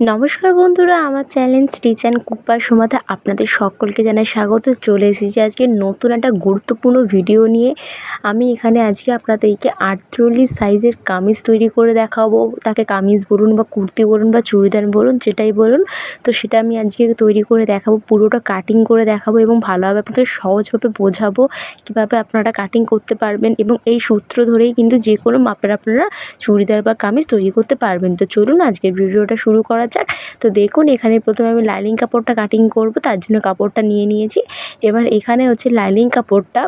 নমস্কার বন্ধুরা, আমার চ্যানেল স্টিচ অ্যান্ড কুকবার সমাধে আপনাদের সকলকে জানাই স্বাগত। চলে এসেছি আজকে নতুন একটা গুরুত্বপূর্ণ ভিডিও নিয়ে। আমি এখানে আজকে আপনাদেরকে আটচল্লিশ সাইজের কামিজ তৈরি করে দেখাবো। তাকে কামিজ বলুন বা কুর্তি বলুন বা চুড়িদার বলুন, যেটাই বলুন। তো সেটা আমি আজকে তৈরি করে দেখাবো, পুরোটা কাটিং করে দেখাবো এবং ভালোভাবে আপনাদের সহজভাবে বোঝাবো কীভাবে আপনারা কাটিং করতে পারবেন এবং এই সূত্র ধরেই কিন্তু যে কোনো মাপের আপনারা চুড়িদার বা কামিজ তৈরি করতে পারবেন। তো চলুন আজকের ভিডিওটা শুরু করা যাক। তো দেখুন, এখানে প্রথমে আমি লাইনিং কাপড়টা কাটিং করব, তার জন্য কাপড়টা নিয়ে নিয়েছি। এবার এখানে হচ্ছে লাইনিং কাপড়টা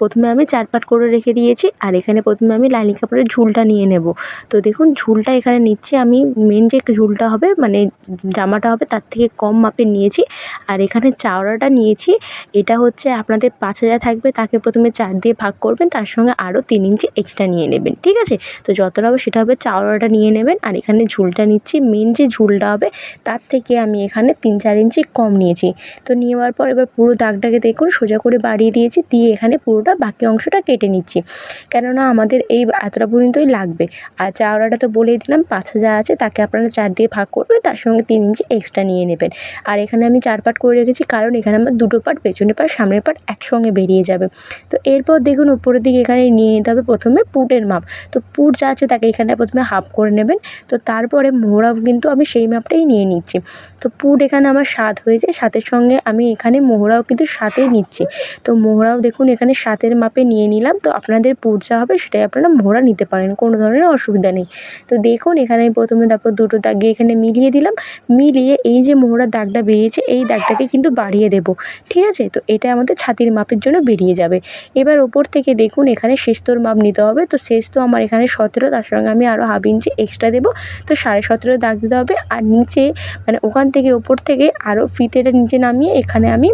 প্রথমে আমি চার পাট করে রেখে দিয়েছি, আর এখানে প্রথমে আমি লাইনিং কাপড়ের ঝুলটা নিয়ে নেব। তো দেখুন, ঝুলটা এখানে নিচ্ছি আমি মেন যে ঝুলটা হবে মানে জামাটা হবে, তার থেকে কম মাপের নিয়েছি। আর এখানে চাওড়াটা নিয়েছি, এটা হচ্ছে আপনাদের পাঁচ হাজার থাকবে, তাকে প্রথমে চার দিয়ে ভাগ করবেন, তার সঙ্গে আরও তিন ইঞ্চি এক্সট্রা নিয়ে নেবেন, ঠিক আছে? তো যতটা হবে সেটা হবে চাওড়াটা নিয়ে নেবেন, আর এখানে ঝুলটা নিচ্ছি মেন যে ঝুলটা হবে, তার থেকে আমি এখানে তিন চার ইঞ্চি কম নিয়েছি। তো নেওয়ার পর এবার পুরো দাগটাকে দেখুন, সোজা করে বাড়িয়ে দিয়েছি, দিয়ে এখানে পুরোটা বাকি অংশটা কেটে নিচ্ছি। কেননা আমাদের এই এতটা পর্যন্তই লাগবে। আর চাওড়াটা তো বলেই দিলাম, পাঁচ হাজার আছে, তাকে আপনারা চার দিয়ে ভাগ করবেন তার সঙ্গে তিন ইঞ্চি এক্সট্রা নিয়ে নেবেন। আর এখানে আমি চার পাট করে রেখেছি, কারণ এখানে আমার দুটো পাট পেছনের পাট সামনের পাট একসঙ্গে বেরিয়ে যাবে। তো এরপর দেখুন, উপরের দিকে এখানে নিয়ে নিতে হবে প্রথমে পুটের মাপ। তো পুট যা আছে তাকে এখানে প্রথমে হাফ করে নেবেন। তো তারপরে মোহরাও কিন্তু আমি সেই মাপটাই নিয়ে নিচ্ছি। তো পুট এখানে আমার সাত হয়েছে, সাতের সঙ্গে আমি এখানে মোহরাও কিন্তু সাতেই নিচ্ছি। তো মোহরাও দেখুন, এখানে সাতের মাপে নিয়ে নিলাম। তো আপনাদের পুট যা হবে সেটাই আপনারা মোহরা নিতে পারেন, কোনো ধরনের অসুবিধা নেই। তো দেখুন, এখানে আমি প্রথমে তারপর দুটো দাগে এখানে মিলিয়ে দিলাম। মিলিয়ে এই যে মোহরার দাগটা বেরিয়েছে, এই দাগটাকে কিন্তু বাড়িয়ে দেবো, ঠিক আছে? তো এটা আমাদের ছাতির মাপের জন্য বেরিয়ে যাবে। এবার ওপর থেকে দেখুন, এখানে শেষতোর মাপ নিতে হবে। তো শেষ তো আমার এখানে সতেরো, তার সঙ্গে আমি আরও হাফ ইঞ্চি এক্সট্রা দেবো। তো সাড়ে সতেরো দাগ দিতে হবে। আর নিচে মানে ওখান থেকে ওপর থেকে আরও ফিতেটা নিচে নামিয়ে এখানে আমি,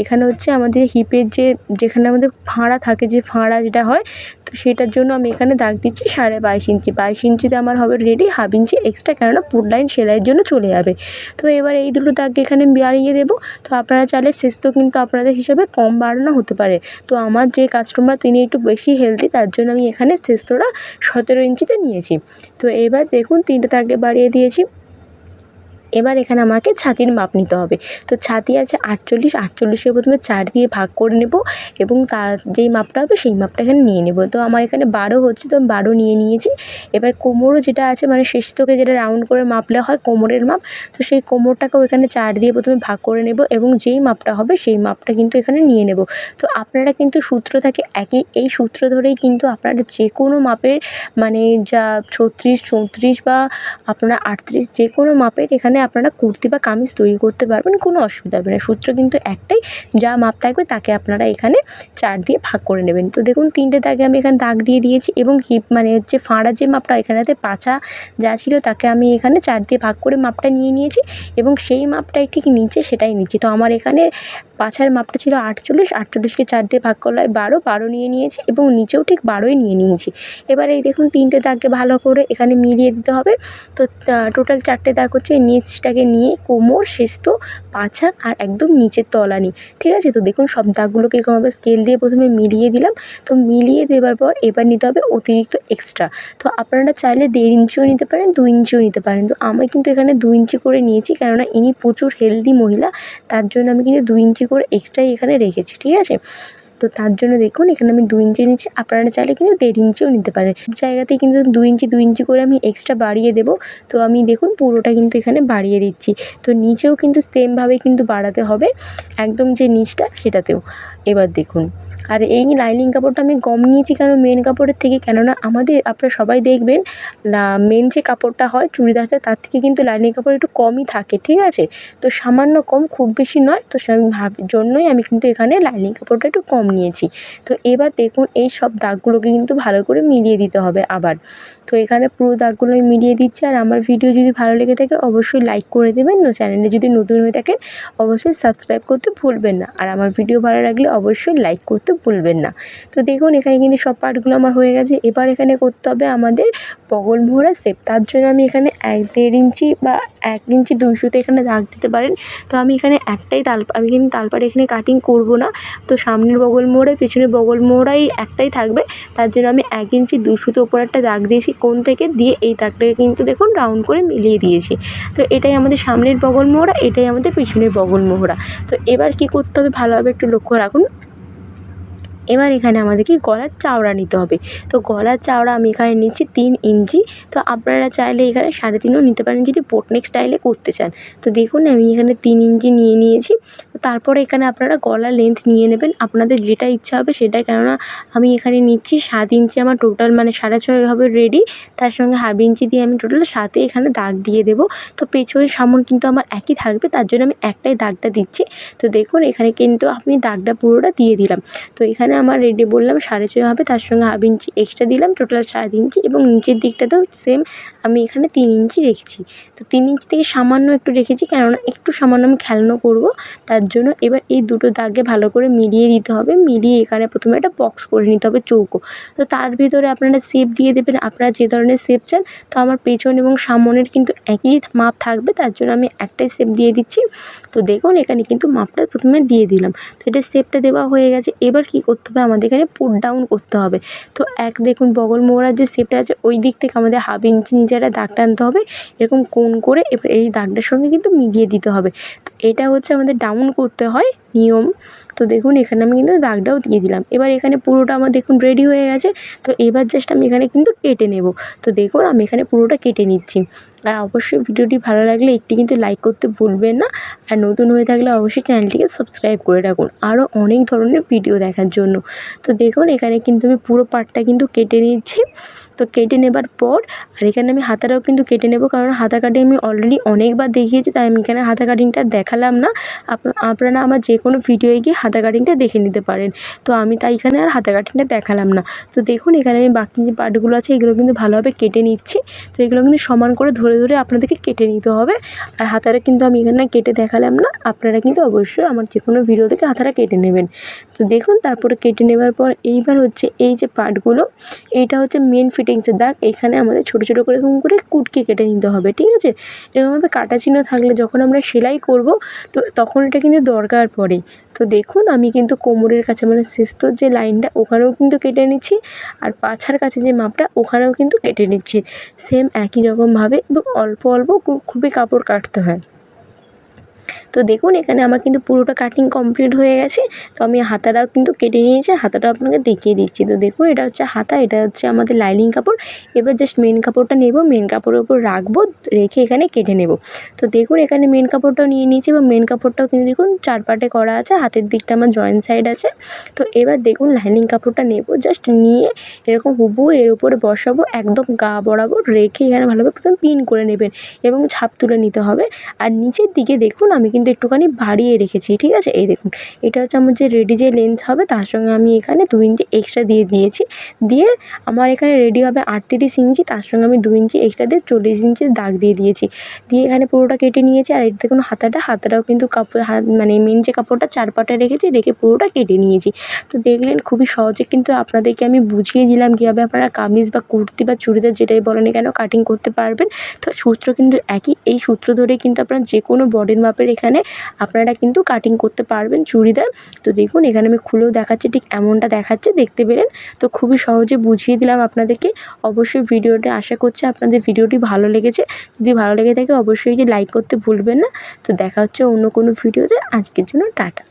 এখানে হচ্ছে আমাদের হিপের যে, যেখানে আমাদের ফাঁড়া থাকে যে ফাঁড়া যেটা হয়, তো সেটার জন্য আমি এখানে দাগ দিচ্ছি সাড়ে বাইশ ইঞ্চি। বাইশ ইঞ্চিতে আমার হবে রেডি হাফ ইঞ্চি এক্সট্রা কেননা পুট লাইন সেলাইয়ের জন্য চলে যাবে। তো এবার এই দুটো দাগ এখানে বাড়িয়ে দেবো। তো আপনারা চাইলে শেষ তো কিন্তু আপনাদের হিসাবে কম বাড়ানো হতে পারে। তো আমার যে কাস্টমার তিনি একটু বেশি হেলদি তার জন্য আমি এখানে শেষতোটা সতেরো ইঞ্চিতে নিয়েছি। তো এবার দেখুন তিনটে দাগে বাড়িয়ে দিয়েছি। এবার এখানে আমাকে ছাতির মাপ নিতে হবে। তো ছাতি আছে আটচল্লিশ আটচল্লিশে প্রথমে চার দিয়ে ভাগ করে নেব এবং তার যেই মাপটা হবে সেই মাপটা এখানে নিয়ে নেব। তো আমার এখানে বারো হচ্ছে, তো আমি বারো নিয়ে নিয়েছি। এবার কোমরও যেটা আছে মানে শেষ থেকে যেটা রাউন্ড করে মাপলে হয় কোমরের মাপ, তো সেই কোমরটাকেও এখানে চার দিয়ে প্রথমে ভাগ করে নেব এবং যেই মাপটা হবে সেই মাপটা কিন্তু এখানে নিয়ে নেব। তো আপনারা কিন্তু সূত্র থাকে একই এই সূত্র ধরেই কিন্তু আপনারা যে কোনো মাপের মানে যা ছত্রিশ, চৌত্রিশ বা আপনারা আটত্রিশ যে কোনো মাপের এখানে আপনারা কুর্তি বা কামিজ তৈরি করতে পারবেন, কোনো অসুবিধা হবে না। সূত্র কিন্তু একটাই, যা মাপ থাকবে তাকে আপনারা এখানে চার দিয়ে ভাগ করে নেবেন। তো দেখুন, তিনটে দাগে আমি এখানে দাগ দিয়ে দিয়েছি এবং হিপ মানে হচ্ছে ফাঁড়া যে মাপটা, এখানেতে পাছা যা ছিল তাকে আমি এখানে চার দিয়ে ভাগ করে মাপটা নিয়ে নিয়েছি এবং সেই মাপটাই ঠিক নিচে সেটাই নিচ্ছি। তো আমার এখানে পাছার মাপটা ছিল আটচল্লিশ, আটচল্লিশকে চার দিয়ে ভাগ করলে বারো বারো নিয়ে নিয়েছি এবং নিচেও ঠিক বারোই নিয়ে নিয়েছি। এবার এই দেখুন, তিনটে দাগকে ভালো করে এখানে মিলিয়ে দিতে হবে। তো টোটাল চারটে দাগ হচ্ছে নিচটাকে নিয়ে কোমর শেষতো পাছা আর একদম নিচের তলা তলানি। ঠিক আছে? তো দেখুন, সব দাগগুলোকে এরকমভাবে স্কেল দিয়ে প্রথমে মিলিয়ে দিলাম। তো মিলিয়ে দেওয়ার পর এবার নিতে হবে অতিরিক্ত এক্সট্রা তো আপনারা চাইলে দেড় ইঞ্চিও নিতে পারেন দু ইঞ্চিও নিতে পারেন। তো আমি কিন্তু এখানে দু ইঞ্চি করে নিয়েছি, কেননা ইনি প্রচুর হেলদি মহিলা, তার জন্য আমি কিন্তু দু ইঞ্চি করে এক্সট্রাই এখানে রেখেছি। ঠিক আছে? তো তার জন্য দেখুন, এখানে আমি দু ইঞ্চি নিচ্ছি। আপনারা চাইলে কিন্তু দেড় ইঞ্চিও নিতে পারেন। জায়গাতেই কিন্তু দু ইঞ্চি দু ইঞ্চি করে আমি এক্সট্রা বাড়িয়ে দেবো। তো আমি দেখুন, পুরোটা কিন্তু এখানে বাড়িয়ে দিচ্ছি। তো নিচেও কিন্তু সেমভাবে কিন্তু বাড়াতে হবে। একদম যে নিচটা, সেটাতেও। এবার দেখুন। আর এই লাইনিং কাপড়টা আমি কম নিয়েছি কেন? মেন কাপড়ের থেকে। কেননা আমাদের, আপনারা সবাই দেখবেন মেন যে কাপড়টা হয় চুড়িদারটা, তার থেকে কিন্তু লাইনিং কাপড় একটু কমই থাকে, ঠিক আছে? তো সামান্য কম, খুব বেশি নয়। তো আমি ভাব, জন্যই আমি কিন্তু এখানে লাইনিং কাপড়টা একটু কম নিয়েছি। তো এবার দেখুন, এই সব দাগগুলোকে কিন্তু ভালো করে মিলিয়ে দিতে হবে আবার। তো এখানে পুরো দাগগুলো আমি মিলিয়ে দিচ্ছি। আর আমার ভিডিও যদি ভালো লেগে থাকে, অবশ্যই লাইক করে দেবেন। না চ্যানেলে যদি নতুন হয়ে থাকেন, অবশ্যই সাবস্ক্রাইব করতে ভুলবেন না। আর আমার ভিডিও ভালো লাগলে অবশ্যই লাইক করতে ভুলবেন না। তো দেখুন, এখানে কিন্তু সব পার্টগুলো আমার হয়ে গেছে। এবার এখানে করতে হবে আমাদের বগল মোহরা শেপ তার জন্য আমি এখানে এক দেড় ইঞ্চি বা এক ইঞ্চি দুইশোতে এখানে দাগ দিতে পারেন। তো আমি এখানে একটাই তাল, আমি কিন্তু তালপাট এখানে কাটিং করব না। তো সামনের বগল মোহরায় পেছনের বগল মোহরাই একটাই থাকবে। তার জন্য আমি এক ইঞ্চি দুশোতে ওপর একটা দাগ দিয়েছি কোন থেকে। দিয়ে এই দাগটাকে কিন্তু দেখুন রাউন্ড করে মিলিয়ে দিয়েছি। তো এটাই আমাদের সামনের বগল মোহরা, এটাই আমাদের পিছনের বগল মোহরা। তো এবার কী করতে হবে? ভালোভাবে একটু লক্ষ্য রাখুন। এবার এখানে আমাদেরকে গলার চাওড়া নিতে হবে। তো গলার চাওড়া আমি এখানে নিচ্ছি তিন ইঞ্চি। তো আপনারা চাইলে এখানে সাড়ে তিনও নিতে পারেন। যদি বোটনেক স্টাইলে করতে চান। তো দেখুন আমি এখানে তিন ইঞ্চি নিয়ে নিয়েছি। তারপরে এখানে আপনারা গলা লেন্থ নিয়ে নেবেন। আপনাদের যেটা ইচ্ছা হবে সেটাই। কেননা আমি এখানে নিচ্ছি সাত ইঞ্চি আমার টোটাল মানে সাড়ে ছয় হবে রেডি তার সঙ্গে হাফ ইঞ্চি দিয়ে আমি টোটাল সাতে এখানে দাগ দিয়ে দেবো। তো পেছনের সামন কিন্তু আমার একই থাকবে, তার জন্য আমি একটাই দাগটা দিচ্ছি। তো দেখুন, এখানে কিন্তু আমি দাগটা পুরোটা দিয়ে দিলাম। তো এখানে আমার রেডি বললাম সাড়ে ছয় হবে, তার সঙ্গে হাফ ইঞ্চি এক্সট্রা দিলাম টোটাল সাত ইঞ্চি এবং নিচের দিকটাতেও সেম আমি এখানে তিন ইঞ্চি রেখেছি। তো তিন ইঞ্চি থেকে সামান্য একটু রেখেছি, কেননা একটু সামান্য আমি খেলানো করব, তার জন্য এবার এই দুটো দাগে ভালো করে মিলিয়ে দিতে হবে। মিলিয়ে এখানে প্রথমে একটা বক্স করে নিতে হবে চৌকো। তো তার ভিতরে আপনারা শেপ দিয়ে দেবেন, আপনারা যে ধরনের শেপ চান, তো আমার পেছন এবং সামনের কিন্তু একই মাপ থাকবে, তার জন্য আমি একটাই শেপ দিয়ে দিচ্ছি। তো দেখুন, এখানে কিন্তু মাপটা প্রথমে দিয়ে দিলাম। তো এটা শেপটা দেওয়া হয়ে গেছে। এবার কী করতে হবে? আমাদের এখানে পুট ডাউন করতে হবে। তো এক দেখুন, বগল মোড়ার যে শেপটা আছে, ওই দিক থেকে আমাদের হাফ ইঞ্চি নিচে একটা দাগ টানতে হবে। এরকম কোণ করে এবার এই দাগটার সঙ্গে কিন্তু মিলিয়ে দিতে হবে। তো এটা হচ্ছে আমাদের ডাউন করতে হয়। নিয়ম। তো দেখুন, এখানে আমি কিন্তু দাগটাও দিয়ে দিলাম। এবার এখানে পুরোটা আমার দেখুন রেডি হয়ে গেছে। তো এবার জাস্ট আমি এখানে কিন্তু কেটে নেব। তো দেখুন, আমি এখানে পুরোটা কেটে নিচ্ছি। আর অবশ্যই ভিডিওটি ভালো লাগলে একটি কিন্তু লাইক করতে ভুলবেন না। আর নতুন হয়ে থাকলে অবশ্যই চ্যানেলটিকে সাবস্ক্রাইব করে রাখুন। আরও অনেক ধরনের ভিডিও দেখার জন্য। তো দেখুন, এখানে কিন্তু আমি পুরো পার্টটা কিন্তু কেটে নিচ্ছি। তো কেটে নেবার পর, আর এখানে আমি হাতাটাও কিন্তু কেটে নেব। কারণ হাতা কাটিং আমি অলরেডি অনেকবার দেখিয়েছি, তাই আমি এখানে হাতা কাটিংটা দেখালাম না। আপনারা আমার যে কোনো ভিডিওয়ে গিয়ে হাতা কাটিংটা দেখে নিতে পারেন। তো আমি তাই এখানে আর হাতা কাটিংটা দেখালাম না। তো দেখুন, এখানে আমি বাকি যে পার্টগুলো আছে, এগুলো কিন্তু ভালোভাবে কেটে নিচ্ছি। তো এগুলো কিন্তু সমান করে ধরে ধরে আপনাদেরকে কেটে নিতে হবে। আর হাতাটা কিন্তু আমি এখানে কেটে দেখালাম না। আপনারা কিন্তু অবশ্যই আমার যে কোনো ভিডিও থেকে হাতাটা কেটে নেবেন। তো দেখুন, তারপরে কেটে নেবার পর এইবার হচ্ছে এই যে পার্টগুলো এইটা হচ্ছে মেন ফিটিংসের দাগ। এখানে আমাদের ছোটো ছোটো করে এরকম করে কুটকে কেটে নিতে হবে, ঠিক আছে? এরকমভাবে কাটা চিহ্ন থাকলে যখন আমরা সেলাই করব, তো তখন এটা কিন্তু দরকার পড়ে। তো দেখুন, আমি কিন্তু কোমরের কাছে মানে শেষতর যে লাইনটা, ওখানেও কিন্তু কেটে নিচ্ছি আর পাছার কাছে যে মাপটা, ওখানেও কিন্তু কেটে নিচ্ছি। সেম একই রকমভাবে অল্প অল্প খুবই কাপড় কাটতে হয়। তো দেখুন, এখানে আমার কিন্তু পুরোটা কাটিং কমপ্লিট হয়ে গেছে। তো আমি হাতাটাও কিন্তু কেটে নিয়েছি হাতাটা আপনাকে দেখিয়ে দিচ্ছি। তো দেখুন, এটা হচ্ছে হাতা, এটা হচ্ছে আমাদের লাইনিং কাপড়। এবার জাস্ট মেন কাপড়টা নেব মেন কাপড়ের উপর রাখব, রেখে এখানে কেটে নেব। তো দেখুন, এখানে মেন কাপড়টাও নিয়ে নিয়েছি এবং মেন কাপড়টাও কিন্তু দেখুন চার পাটে করা আছে, হাতের দিকটা আমার জয়েন্ট সাইড আছে। তো এবার দেখুন লাইনিং কাপড়টা নেব জাস্ট নিয়ে এরকম হুবু এর উপরে বসাবো, একদম গা বরাবর রেখে এখানে ভালোভাবে প্রথম পিন করে নেবেন এবং ছাপ তুলে নিতে হবে। আর নিচের দিকে দেখুন, আমি কিন্তু একটুখানি বাড়িয়ে রেখেছি, ঠিক আছে? এই দেখুন, এটা হচ্ছে আমার যে রেডি যে লেন্থ হবে, তার সঙ্গে আমি এখানে দু ইঞ্চি এক্সট্রা দিয়ে দিয়েছি। দিয়ে আমার এখানে রেডি হবে আটত্রিশ ইঞ্চি, তার সঙ্গে আমি দু ইঞ্চি এক্সট্রা দিয়ে চল্লিশ ইঞ্চির দাগ দিয়ে দিয়েছি। দিয়ে এখানে পুরোটা কেটে নিয়েছি, আর এর দেখুন হাতাটা, হাতাটাও কিন্তু কাপড় মানে মেন যে কাপড়টা চার পাটে রেখেছি, রেখে পুরোটা কেটে নিয়েছি। তো দেখলেন খুবই সহজে কিন্তু আপনাদেরকে আমি বুঝিয়ে দিলাম কীভাবে আপনারা কামিজ বা কুর্তি বা চুড়িদার যেটাই বলেন কেন কাটিং করতে পারবেন। তো সূত্র কিন্তু একই, এই সূত্র ধরে কিন্তু আপনারা যে কোনো বডির মাপের এখানে আপনারা কিন্তু কাটিং করতে পারবেন চুড়িদার। তো দেখুন, এখানে আমি খুলেও দেখাচ্ছি, ঠিক এমনটা দেখাচ্ছে, দেখতে পেলেন? তো খুবই সহজে বুঝিয়ে দিলাম আপনাদেরকে। অবশ্যই ভিডিওটি আশা করছি আপনাদের ভিডিওটি ভালো লেগেছে। যদি ভালো লেগে থাকে, অবশ্যই লাইক করতে ভুলবেন না। তো দেখা হচ্ছে অন্য কোনো ভিডিওতে। আজকের জন্য টাটা।